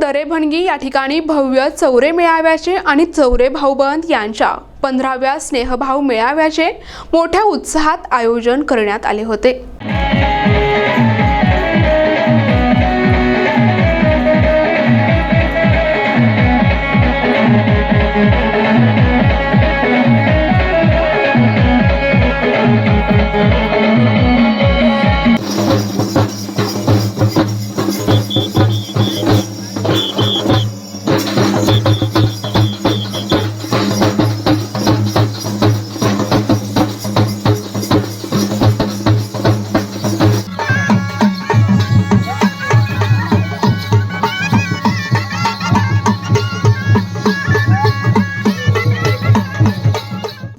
दरेभणगी या ठिकाणी भव्य चौरे मेळाव्याचे आणि चौरे भाऊबंद यांच्या पंधराव्या स्नेहभाव मेळाव्याचे मोठ्या उत्साहात आयोजन करण्यात आले होते.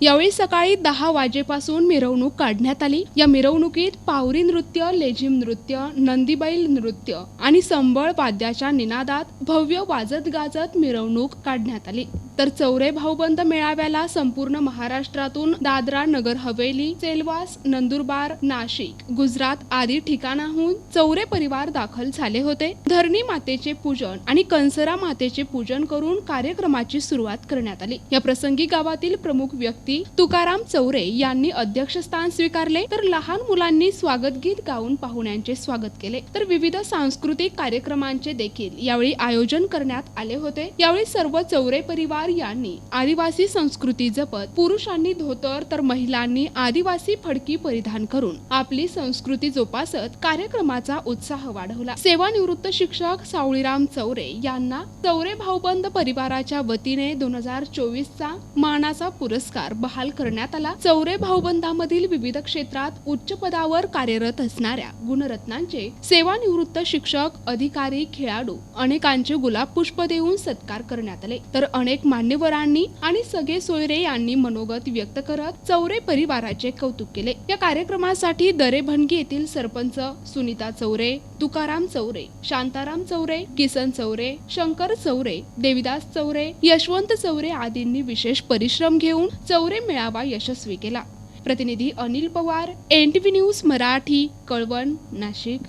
यावेळी सकाळी दहा वाजेपासून मिरवणूक काढण्यात आली. या मिरवणुकीत पावरी नृत्य लेझिम नृत्य नंदीबैल नृत्य आणि संबळ वाद्याच्या निनादात भव्य वाजत गाजत मिरवणूक काढण्यात आली. तर चौरे भाऊबंद मेळाव्याला संपूर्ण महाराष्ट्रातून दादरा नगर हवेली सेलवास नंदुरबार नाशिक गुजरात आदी ठिकाणाहून चौरे परिवार दाखल झाले होते. धरणी मातेचे पूजन आणि कंसरा मातेचे पूजन करून कार्यक्रमाची सुरुवात करण्यात आली. या प्रसंगी गावातील प्रमुख व्यक्ती तुकाराम चौरे यांनी अध्यक्षस्थान स्वीकारले तर लहान मुलांनी स्वागत गीत गाऊन पाहुण्यांचे स्वागत केले. तर विविध सांस्कृतिक कार्यक्रमांचे देखील यावेळी आयोजन करण्यात आले होते. यावेळी सर्व चौरे परिवार यांनी आदिवासी संस्कृती जपत पुरुषांनी धोतर तर महिलांनी आदिवासी फडकी परिधान करून आपली संस्कृती जोपासत कार्यक्रमाचा उत्साह वाढवला. सेवानिवृत्त शिक्षक सावळीराम चौरे यांना चौरे भाऊबंद परिवाराच्या वतीने दोन हजार चोवीसचा मानाचा पुरस्कार बहाल करण्यात आला. चौरे भाऊबंदामधील विविध क्षेत्रात उच्च पदावर कार्यरत असणाऱ्या गुणरत्नांचे सेवानिवृत्त शिक्षक अधिकारी खेळाडू अनेकांचे गुलाब पुष्प देऊन सत्कार करण्यात आले. तर अनेक मान्यवरांनी आणि सगळे सोयरे यांनी मनोगत व्यक्त करत चौरे परिवाराचे कौतुक केले. या कार्यक्रमासाठी दरे दरेभणगी येथील सरपंच सुनीता चौरे तुकाराम चौरे शांताराम चौरे किसन चौरे शंकर चौरे देविदास चौरे यशवंत चौरे आदींनी विशेष परिश्रम घेऊन चौरे मेळावा यशस्वी केला. प्रतिनिधी अनिल पवार एनटीव्ही न्यूज मराठी कळवण नाशिक.